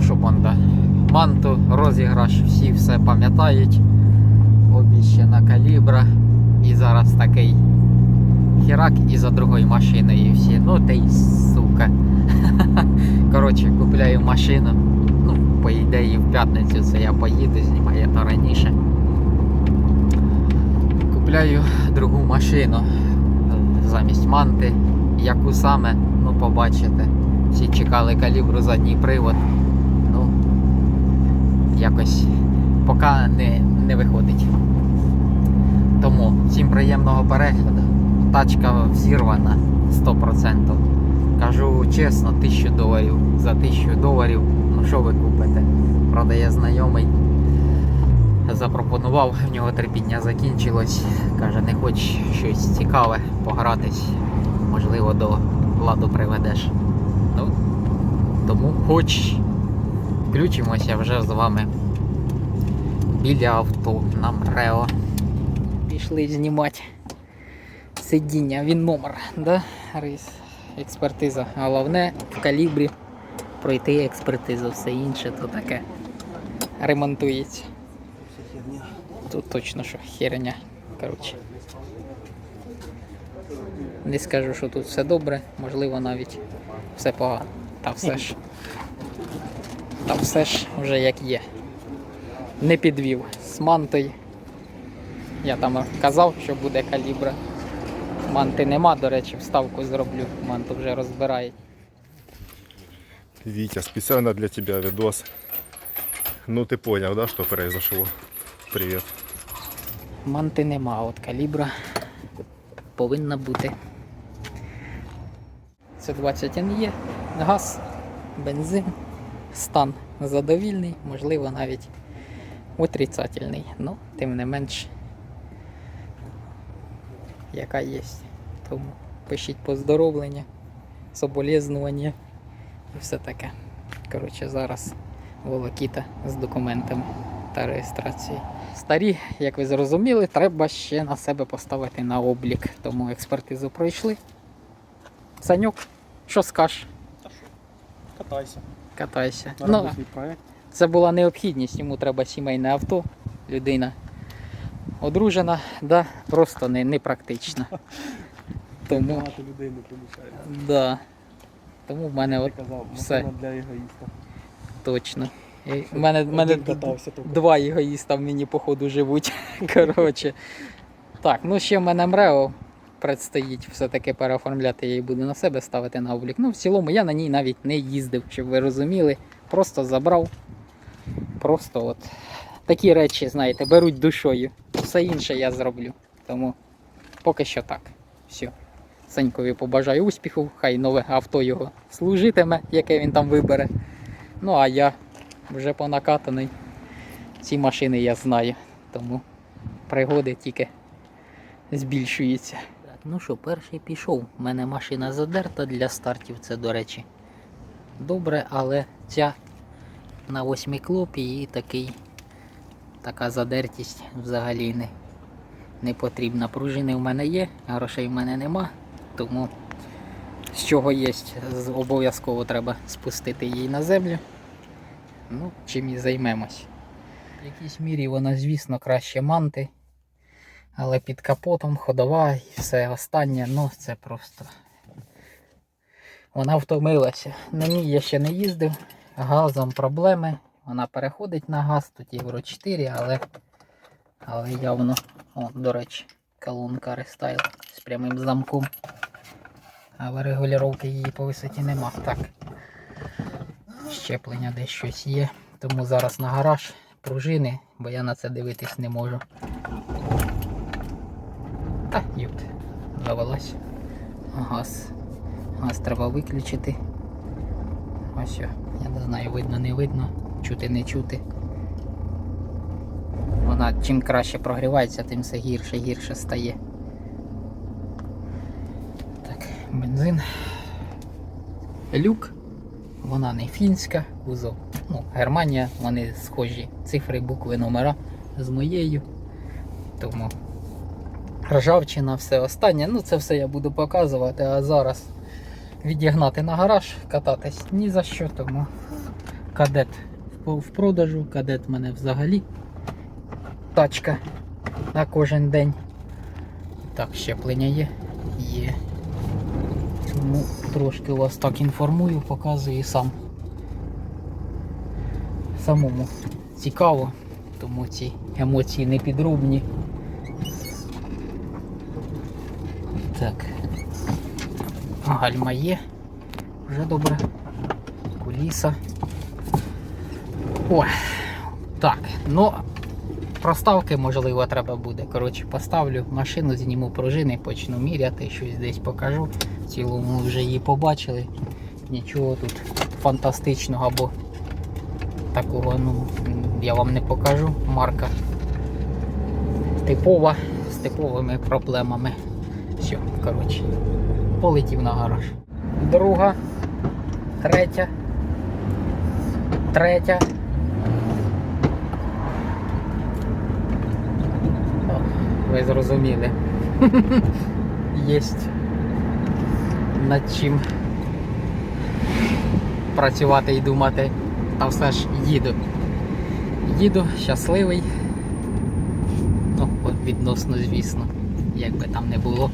що банда. Манту, розіграш, всі все пам'ятають. Обіщена калібра. І зараз такий хірак і за другою машиною всі. Ну ти й сука. Коротше, купляю машину. Ну, по ідеї, в п'ятницю це я поїду, знімаю то раніше. Купляю другу машину замість манти. Яку саме, ну побачите. Всі чекали калібру задній привод. Якось поки не, не виходить. Тому всім приємного перегляду. Тачка взірвана 100%. Кажу чесно, 1000 доларів. За 1000 доларів, ну що ви купите? Продає знайомий. Запропонував, в нього терпіння закінчилось. Каже, не хоч щось цікаве погратись. Можливо, до ладу приведеш. Ну, тому хоч включимося вже з вами біля авто на МРЕО. Пішли знімати сидіння, він номер, да? Рис, експертиза. Головне в калібрі пройти експертизу, все інше то таке ремонтується. Тут точно що херня. Коротше. Не скажу, що тут все добре, можливо навіть все погано. Та все ж. Та все ж вже як є. Не підвів з мантою. Я там казав, що буде калібра. Манти нема, до речі, вставку зроблю, манту вже розбирають. Витя, специально для тебя видос. Ну ты понял, да, что произошло? Привет. Манти нема, а от калібра повинна бути. Це 20 є, газ, бензин, стан задовільний, можливо навіть отрицательний. Ну, тим не менш, яка є. Тому пишіть поздоровлення, соболезнування і все таке. Коротше, зараз волокіта з документами та реєстрацією. Старі, як ви зрозуміли, треба ще на себе поставити на облік. Тому експертизу пройшли. Санюк, що скажеш? Катайся. Катайся. Ну, це була необхідність, йому треба сімейне авто, людина одружена, да, просто не, не практично. Тому, людей не помішає. да. Тому в мене от казав, все. для егоїста. точно. І в мене, в мене катався. Два егоїста в мені, походу, живуть. Коротше. Так, ну ще в мене МРЕО предстоїть все-таки переоформляти, я її буду на себе ставити на облік. Ну, в цілому я на ній навіть не їздив, щоб ви розуміли. Просто забрав. Просто от такі речі, знаєте, беруть душою. Все інше я зроблю. Тому поки що так. Все. Санькові побажаю успіху, хай нове авто його служитиме, яке він там вибере. Ну а я вже понакатаний. Ці машини я знаю, тому пригоди тільки збільшуються. Ну що, перший пішов. У мене машина задерта для стартів, це до речі. Добре, але ця на восьмій клопі і такий, така задертість взагалі не, не потрібна. Пружини в мене є, грошей в мене нема, тому з чого є, обов'язково треба спустити її на землю. Ну, чим і займемось. В якійсь мірі вона, звісно, краще манти. Але під капотом ходова і все останнє, ну це просто. Вона втомилася. На ній я ще не їздив. Газом проблеми. Вона переходить на газ, тут Євро 4, але, але явно, о, до речі, колонка рестайл з прямим замком. Але регулювання її по висоті нема. Так. Щеплення десь щось є. Тому зараз на гараж пружини, бо я на це дивитись не можу. Та, ют, завелась. Газ. Газ треба виключити. Ось, я не знаю, видно, не видно, чути, не чути. Вона чим краще прогрівається, тим все гірше, гірше стає. Так, бензин. Люк. Вона не фінська, кузов. Ну, Германія, вони схожі. Цифри, букви, номера з моєю. Тому ржавчина, все останнє. Ну, це все я буду показувати, а зараз відігнати на гараж, кататись ні за що, тому Кадет в продажу, кадет в мене взагалі. Тачка на кожен день. Так, щеплення є? Є. Тому трошки вас так інформую, показую сам. Самому цікаво, тому ці емоції не підробні. Так. Гальма є. Вже добре. Куліса. Ой. Так, ну проставки можливо треба буде. Коротше, поставлю машину, зніму пружини, почну міряти, щось десь покажу. В цілому вже її побачили. Нічого тут фантастичного або такого, ну, я вам не покажу. Марка типова, з типовими проблемами. Коротше, полетів на гараж. Друга, третя, третя. О, Ви зрозуміли. Єсть над чим працювати і думати. Та все ж їду. Їду, щасливий. Ну, відносно, звісно, як би там не було.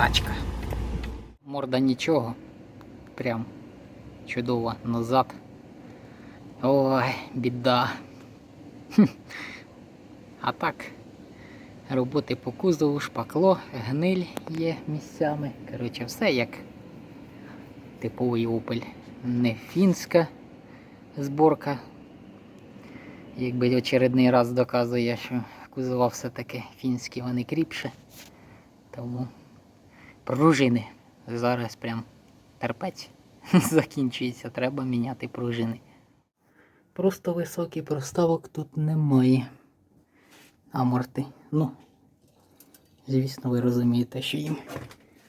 Тачка. Морда нічого. Прям чудово назад. Ой, біда. А так, роботи по кузову, шпакло, гниль є місцями. Коротше, все як типовий Opel. Не фінська зборка. Якби очередний раз доказує, що кузова все-таки фінські, вони кріпше. Тому пружини. Зараз прям терпець закінчується, треба міняти пружини. Просто високий проставок тут немає. Аморти. Ну, звісно, ви розумієте, що їм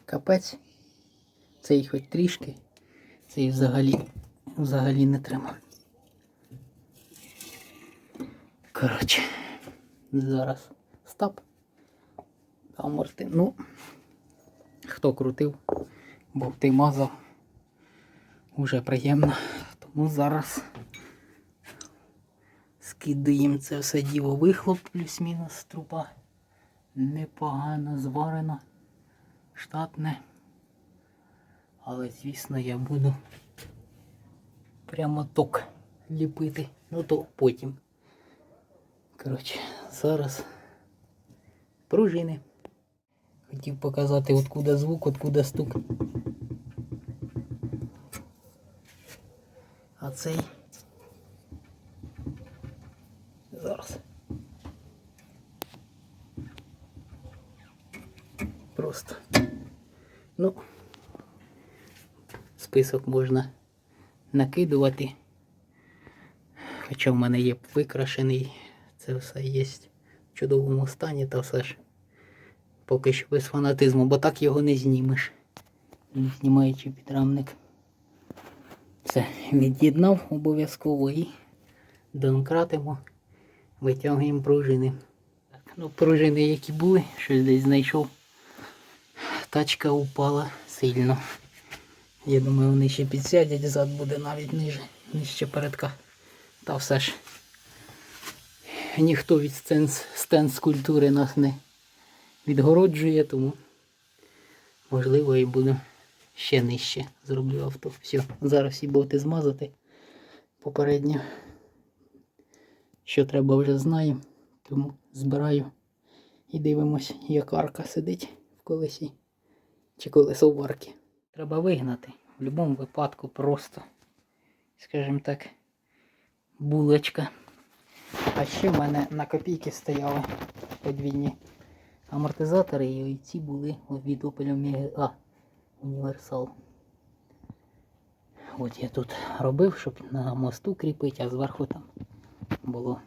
капець. Цей хоч трішки, цей взагалі, взагалі не треба. Коротше, зараз стоп. Аморти. Ну, хто крутив, болти мазав. Уже приємно. Тому зараз скидаємо це все діло вихлоп плюс-мінус труба. Непогано зварено, штатне. Але звісно я буду прямо ток ліпити. Ну то потім. Коротше, зараз пружини. Хотів показати откуда звук, откуда стук. А цей. Зараз. Просто. Ну, список можна накидувати. Хоча в мене є викрашений, це все є в чудовому стані, та все ж поки що без фанатизму, бо так його не знімеш. Знімаючи підрамник. Це від'єднав обов'язково і донкратимо, витягуємо пружини. Так, ну пружини, які були, щось десь знайшов. Тачка упала сильно. Я думаю, вони ще підсядять, зад буде навіть ниже, нижче передка. Та все ж ніхто від стен, стен скульптури нас не відгороджує, тому можливо і буду ще нижче зроблю авто. Все, зараз і боти змазати попередньо. Що треба вже знаю, тому збираю і дивимось, як арка сидить в колесі чи колесо в арки. Треба вигнати. В будь-якому випадку просто, скажімо так, булочка. А ще в мене на копійки стояли подвійні амортизатори, і ці були від Opel Omega Універсал. От я тут робив, щоб на мосту кріпити, а зверху там було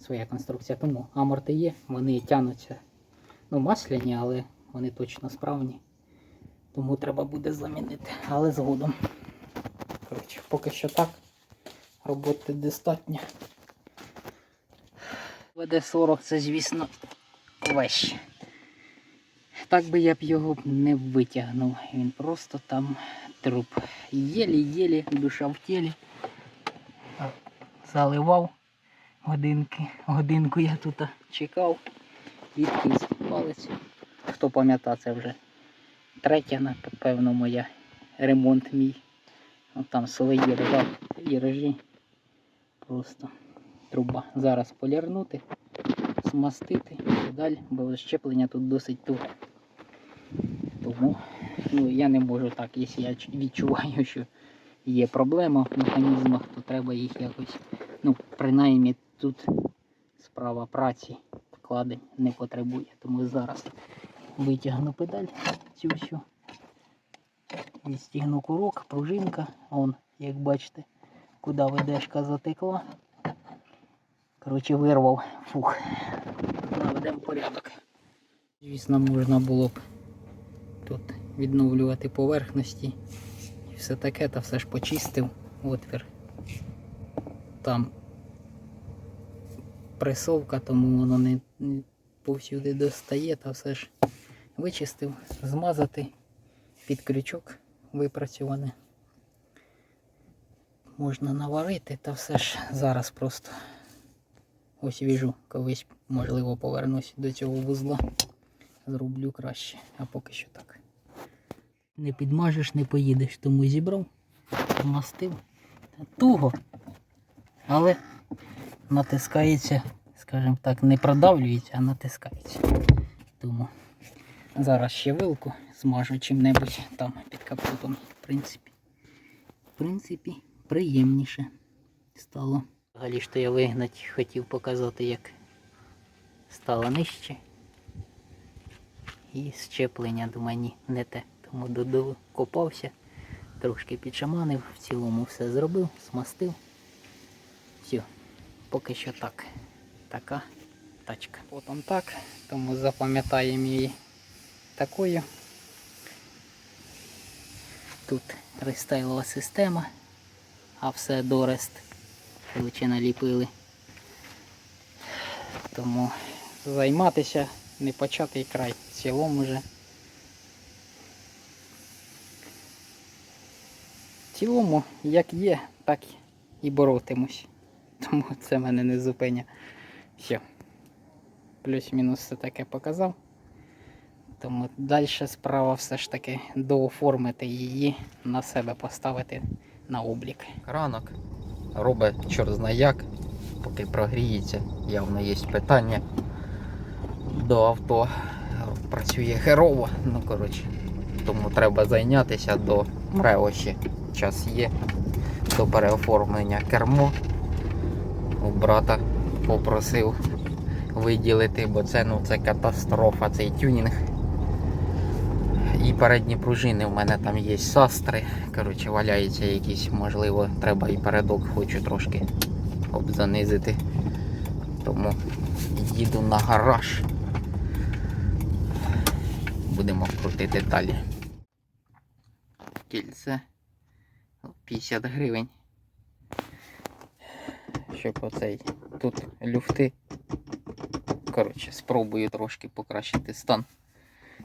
своя конструкція. Тому аморти є, вони тянуться ну, масляні, але вони точно справні. Тому треба буде замінити. Але згодом. Коротше, поки що так. Роботи достатньо. ВД-40 це, звісно, вещь. Так би я б його не витягнув. Він просто там труп. Єлі-єлі, душа в тілі. заливав годинки. Годинку я тут чекав. Відкис палець. Хто пам'ятає, це вже третя, напевно, моя ремонт мій. От там свої ржав і режі. Просто труба. Зараз полірнути, смастити і далі, бо щеплення тут досить туге. Тому ну, я не можу так, якщо я відчуваю, що є проблема в механізмах, то треба їх якось, ну, принаймні тут справа праці вкладень не потребує. Тому зараз витягну педаль цю всю. Відстігну курок, пружинка, он, як бачите, куди ведешка затекла. Коротше, вирвав. Фух. Наведемо порядок. Звісно, можна було б тут відновлювати поверхності все таке, та все ж почистив отвір. Там пресовка, тому воно не, не повсюди достає, та все ж вичистив, змазати під крючок випрацьоване. Можна наварити, та все ж зараз просто ось віжу, колись можливо повернусь до цього вузла. Зроблю краще, а поки що так. Не підмажеш, не поїдеш, тому зібрав, змастив. Та Туго. Але натискається, скажімо так, не продавлюється, а натискається. Тому зараз ще вилку змажу чим-небудь там під капотом. В принципі, в принципі, приємніше стало. Взагалі то я вигнати хотів показати, як стало нижче. І щеплення до мені не те. Тому докопався, трошки підшаманив, в цілому все зробив, смастив. Все, поки що так. Така тачка. Потім так, тому запам'ятаємо її такою. Тут рестайлова система, а все дорест коротше наліпили. Тому займатися не початий край в цілому вже. В цілому, як є, так і боротимусь. Тому це мене не зупиня. Все. Плюс-мінус все таке показав. Тому далі справа все ж таки дооформити її на себе поставити на облік. ранок. Робить чорт знає як, поки прогріється, явно є питання до авто. Працює херово, ну коротше. Тому треба зайнятися до МРЕО ще. Час є до переоформлення кермо. У брата попросив виділити, бо це, ну, це катастрофа, цей тюнінг. І передні пружини в мене там є састри. Коротше, валяються якісь, можливо, треба і передок хочу трошки обзанизити. Тому їду на гараж. Будемо крутити далі. Кільце 50 гривень. Щоб оцей тут люфти. Коротше, спробую трошки покращити стан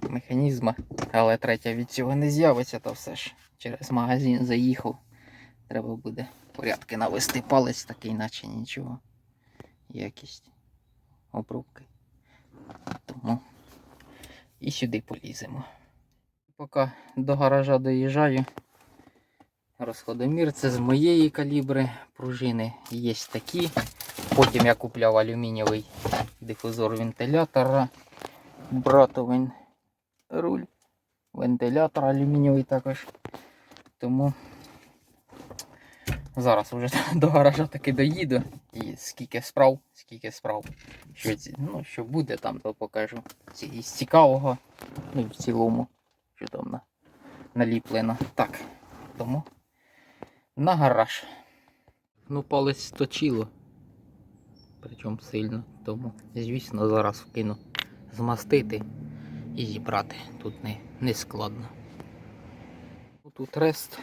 механізма, але третя від цього не з'явиться, то все ж через магазин заїхав. Треба буде порядки навести палець, такий наче нічого. Якість обрубки. Тому і сюди поліземо. Поки до гаража доїжджаю. Розходомір це з моєї калібри пружини є такі. Потім я купляв алюмінієвий дифузор вентилятора. Братовин руль, вентилятор алюмінієвий також. Тому зараз вже до гаража таки доїду. І скільки справ, скільки справ. Що, ну, що буде там, то покажу. Із цікавого, ну і в цілому, що там на, наліплено. Так, тому на гараж. Ну, палець сточило. Причому сильно. Тому, звісно, зараз вкину змастити і зібрати. Тут не, не складно. Тут рест.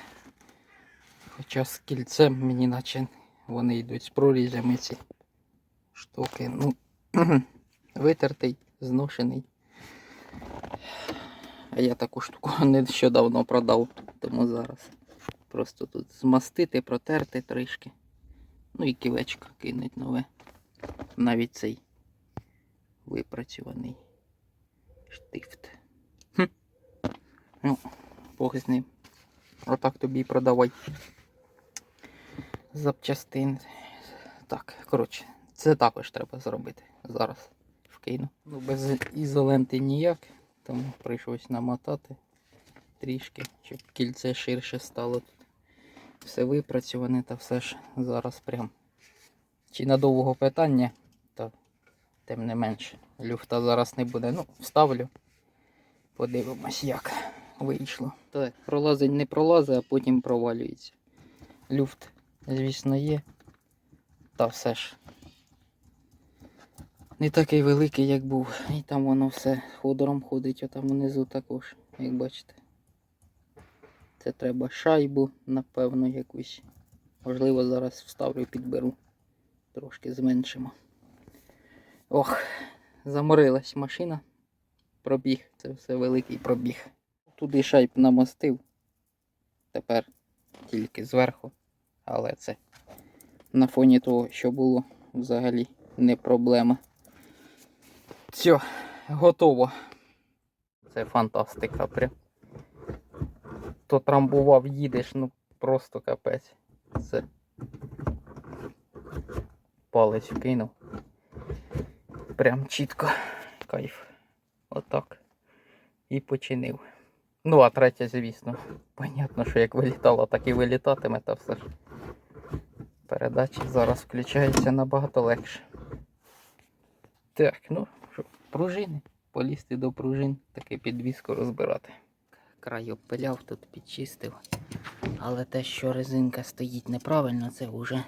Хоча з кільцем мені наче вони йдуть з прорізями ці штуки. Ну, витертий, зношений. А я таку штуку нещодавно продав, тому зараз просто тут змастити, протерти трішки. Ну і кілечко кинуть нове. Навіть цей випрацьований штифт. Хм. Ну, Бог. Отак тобі продавай. Запчастин. Так, коротше, це також треба зробити. Зараз вкину. Ну, без ізоленти ніяк, тому прийшлось намотати трішки, щоб кільце ширше стало тут. Все випрацьоване та все ж зараз прям. Чи надовго питання, то тим не менше. Люфта зараз не буде. Ну, вставлю. Подивимось, як вийшло. Так, пролазить не пролазить, а потім провалюється. Люфт, звісно, є. Та все ж. Не такий великий, як був. І там воно все ходором ходить, а там внизу також, як бачите. Це треба шайбу, напевно, якусь. Можливо, зараз вставлю і підберу. Трошки зменшимо. Ох, заморилась машина. Пробіг. Це все великий пробіг. Туди шайб намастив. Тепер тільки зверху. Але це на фоні того, що було, взагалі не проблема. Все, готово. Це фантастика прям. То трамбував, їдеш, ну просто капець. Це. Палець вкинув. Прям чітко. Кайф. Отак. І починив. Ну, а третя, звісно. Понятно, що як вилітала, так і вилітатиме, та все ж. Передача зараз включається набагато легше. Так, ну що, пружини. Полізти до пружин, таки підвіску розбирати. Край обпиляв, тут підчистив. Але те, що резинка стоїть неправильно, це вже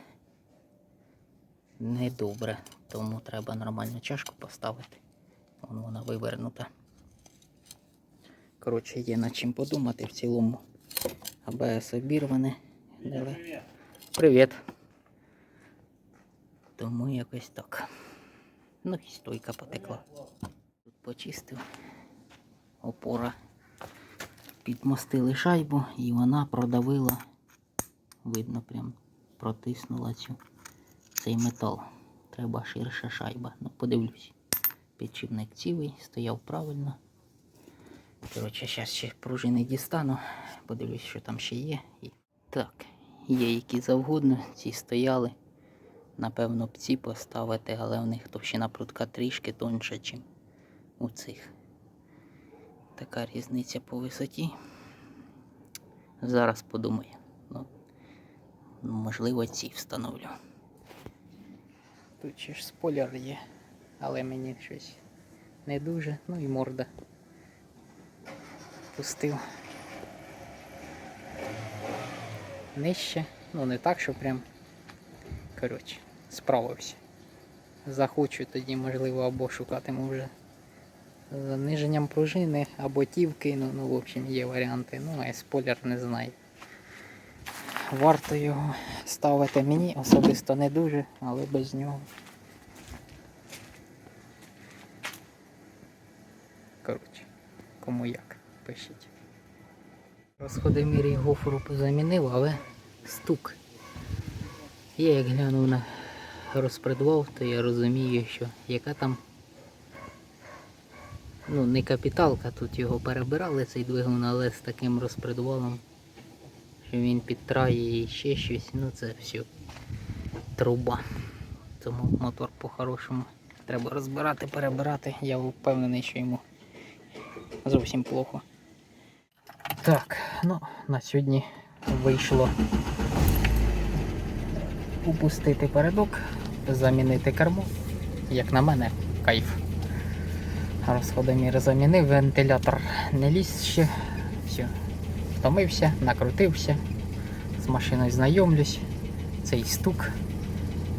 недобре. Тому треба нормальну чашку поставити. Вон вона вивернута. Коротше, є над чим подумати в цілому. АБС обірване. Привіт. Привіт. Тому якось так. Ну і стойка потекла. Тут почистив. Опора. Підмостили шайбу і вона продавила. Видно, прям протиснула цю цей метал. Треба ширша шайба. Ну, подивлюсь. Підшипник цілий, стояв правильно. Коротше, зараз ще пружини дістану. Подивлюсь, що там ще є. Так, є які завгодно, ці стояли. Напевно, б ці поставити, але у них товщина прутка трішки тонша, ніж у цих. Така різниця по висоті. Зараз подумаю. Ну, можливо, ці встановлю. Тут ще ж спойлер є, але мені щось не дуже. Ну і морда. Пустив. Нижче. Ну не так, що прям. Коротше, справився. Захочу тоді, можливо, або шукатиму вже заниженням пружини, або ті вкину. Ну, в общем, є варіанти. Ну, а спойлер не знаю. Варто його ставити мені особисто не дуже, але без нього. Коротше, кому як, пишіть. Розходомір і гофру замінив, але стук. Я як глянув на розпредвал, то я розумію, що яка там ну не капіталка, тут його перебирали цей двигун, але з таким розпредвалом, він підтрає і ще щось, ну це все труба. Тому мотор по-хорошому треба розбирати, перебирати. Я впевнений, що йому зовсім плохо. Так, ну на сьогодні вийшло упустити передок, замінити кермо. Як на мене, кайф. Розходомір замінив, вентилятор не ліз ще. Все. Втомився, накрутився. З машиною знайомлюсь. Цей стук.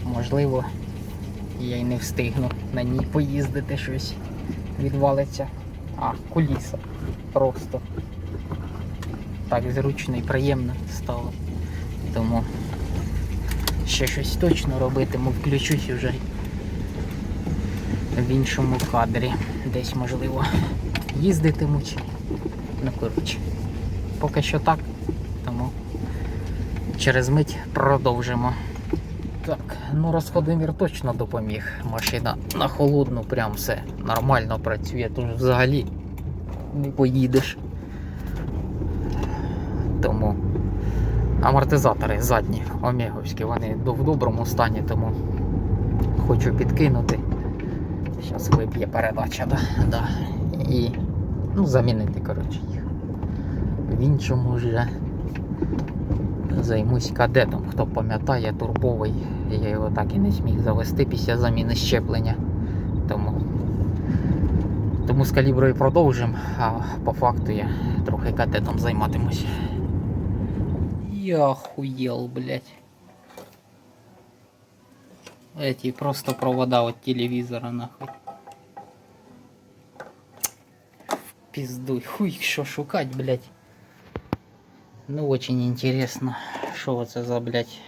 Можливо, я й не встигну на ній поїздити щось. Відвалиться. А, куліса. Просто. Так зручно і приємно стало. Тому ще щось точно робитиму, включусь уже в іншому кадрі. Десь можливо їздитиму чи. Ну коротше. Поки що так. Тому через мить продовжимо. Так, ну розходомір точно допоміг. Машина на холодну, прям все нормально працює, тож взагалі не поїдеш. Тому амортизатори задні, омеговські, вони в доброму стані, тому хочу підкинути. Зараз виб'є передача, да? Да. І ну, замінити, коротше, їх. В іншому вже займусь кадетом. Хто пам'ятає, турбовий. Я його так і не зміг завести після заміни щеплення. Тому, тому з каліброю продовжимо, а по факту я трохи кадетом займатимусь. Я охуел, блядь. Эти просто провода от телевизора нахуй. В пизду. Хуй, що шукать, блядь. Ну, очень интересно, что это за, блядь,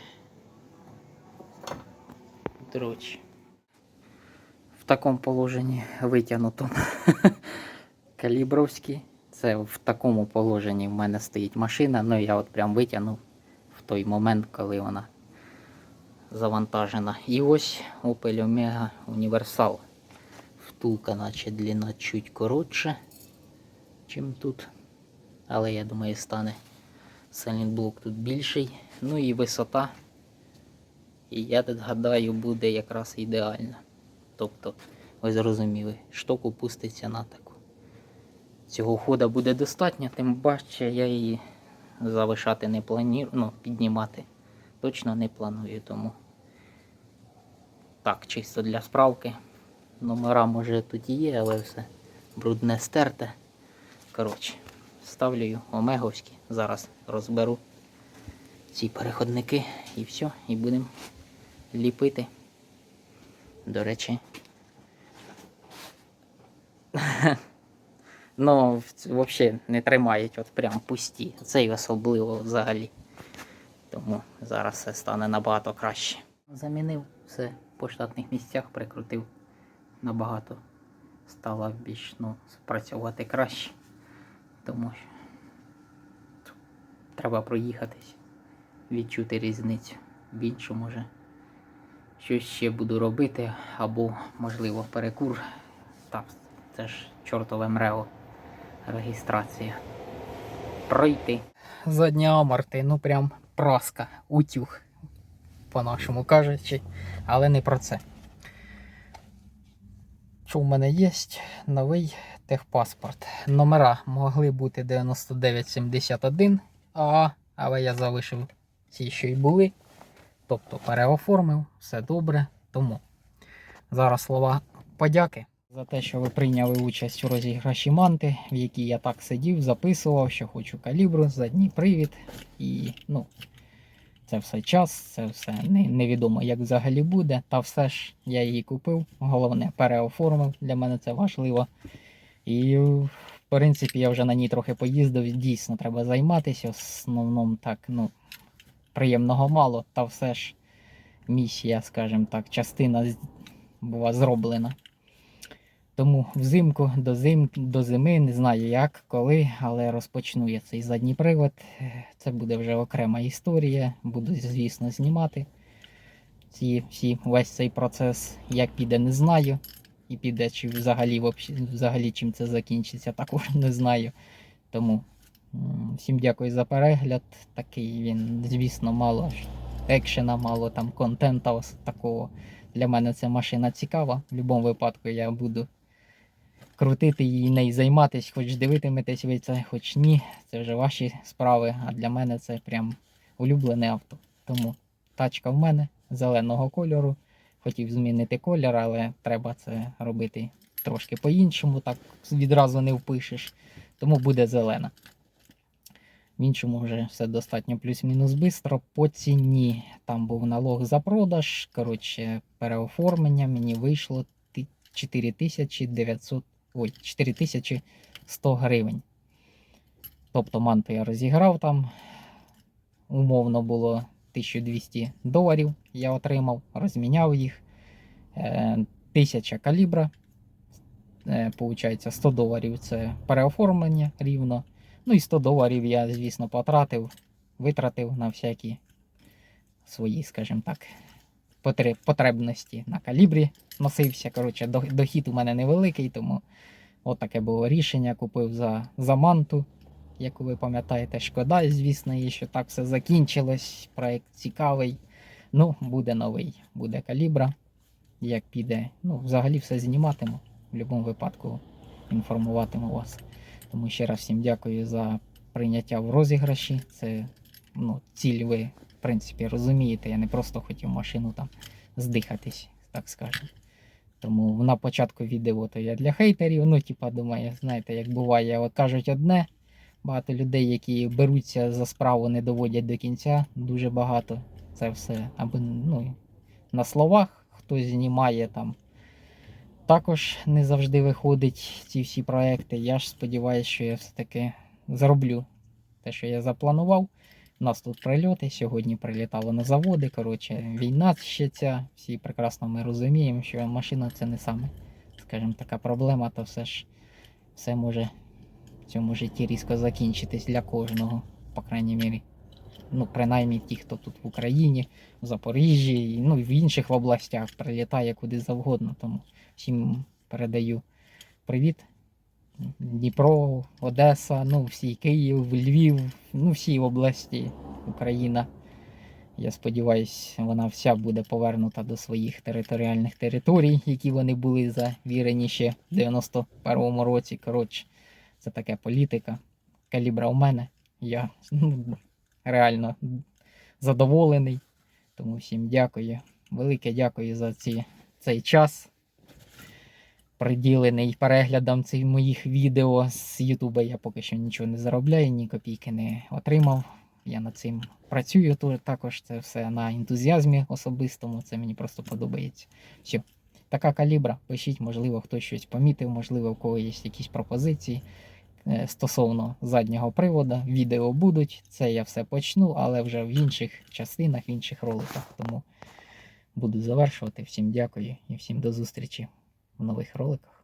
дрочь. В такому положенні витягнутому. Калібровський. Це в такому положенні в мене стоїть машина. Ну я от прям витягнув в той момент, коли вона завантажена. І ось Opel Omega Universal. Втулка, наче длина чуть коротша, чим тут. Але я думаю, стане Сайлентблок тут більший. Ну і висота. І я тут гадаю, буде якраз ідеальна. Тобто, ви зрозуміли, шток опуститься на таку. Цього хода буде достатньо, тим паче я її залишати не планую, ну, піднімати точно не планую, тому так, чисто для справки. Номера може тут є, але все брудне стерте. Коротше, ставлю омеговські. Зараз розберу ці переходники і все, і будемо ліпити. До речі. Ну, взагалі не тримають, от прям пусті. Цей особливо взагалі. Тому зараз все стане набагато краще. Замінив все по штатних місцях, прикрутив набагато. Стало більш ну, спрацювати краще. Тому що треба проїхатись, відчути різницю. Іншому може щось ще буду робити, або, можливо, перекур. Так, це ж чортове мрео. Реєстрація. Пройти. Задні аморти, ну прям праска, утюг, по-нашому кажучи, але не про це. Що в мене є? Новий техпаспорт. Номера могли бути 9971 а, але я залишив ті, що й були. Тобто переоформив, все добре. Тому зараз слова подяки за те, що ви прийняли участь у розіграші манти, в якій я так сидів, записував, що хочу калібру, задній привід. І ну, це все час, це все не, невідомо, як взагалі буде. Та все ж я її купив. Головне, переоформив. Для мене це важливо. І в принципі я вже на ній трохи поїздив. Дійсно, треба займатися. В основному так, ну, приємного мало, та все ж місія, скажімо так, частина була зроблена. Тому взимку до, зим, до зими не знаю як, коли, але розпочну я цей задній привод. Це буде вже окрема історія. Буду, звісно, знімати ці всі, весь цей процес. Як піде, не знаю. І піде, чи взагалі, взагалі чим це закінчиться, також не знаю. Тому всім дякую за перегляд. Такий він, звісно, мало екшена, мало там контента ось такого. Для мене ця машина цікава. В будь-якому випадку я буду крутити її, нею займатися, хоч дивитиметесь ви це, хоч ні. Це вже ваші справи. А для мене це прям улюблене авто. Тому тачка в мене зеленого кольору. Хотів змінити колір, але треба це робити трошки по-іншому, так відразу не впишеш. Тому буде зелена. В іншому вже все достатньо плюс-мінус бистро. По ціні там був налог за продаж. Коротше, переоформлення мені вийшло 4900, ой, 4100 гривень. Тобто манту я розіграв там. Умовно було 1200 доларів. Я отримав, розміняв їх. Е, 1000 калібра. Е, Получається 100 доларів це переоформлення рівно. Ну і 100 доларів я, звісно, потратив, витратив на всякі свої, скажімо так, потребності на калібрі носився. Коротше, дохід у мене невеликий, тому от таке було рішення. Купив за, за манту. Як ви пам'ятаєте, шкода, звісно, і що так все закінчилось. Проект цікавий. Ну, буде новий, буде калібра. Як піде, ну, взагалі все зніматиму. В будь-якому випадку інформуватиму вас. Тому ще раз всім дякую за прийняття в розіграші. Це ну, ціль ви, в принципі, розумієте. Я не просто хотів машину там здихатись, так скажемо. Тому на початку відео то я для хейтерів, ну, типа, думаю, знаєте, як буває, от кажуть одне. Багато людей, які беруться за справу, не доводять до кінця. Дуже багато. Це все або ну, на словах хтось знімає там. Також не завжди виходить ці всі проекти. Я ж сподіваюся, що я все-таки зроблю те, що я запланував. У нас тут прильоти, сьогодні прилітало на заводи. Коротше, війна ще ця. Всі прекрасно ми розуміємо, що машина це не саме, скажімо, така проблема, то все ж все може цьому житті різко закінчитись для кожного, по крайній мірі. Ну, принаймні ті, хто тут в Україні, в Запоріжжі, ну і в інших областях прилітає куди завгодно. Тому всім передаю привіт. Дніпро, Одеса, ну всі Київ, Львів, ну всі області Україна. Я сподіваюся, вона вся буде повернута до своїх територіальних територій, які вони були завірені ще в 91-му році. Коротше, це таке політика. Калібра у мене. Я ну, реально задоволений. Тому всім дякую. Велике дякую за ці, цей час. Приділений переглядом цих моїх відео з Ютуба я поки що нічого не заробляю, ні копійки не отримав. Я над цим працюю то- також. Це все на ентузіазмі особистому. Це мені просто подобається. Все. Така калібра. Пишіть, можливо, хтось щось помітив, можливо, у кого є якісь пропозиції стосовно заднього приводу. Відео будуть. Це я все почну, але вже в інших частинах, в інших роликах. Тому буду завершувати. Всім дякую і всім до зустрічі в нових роликах.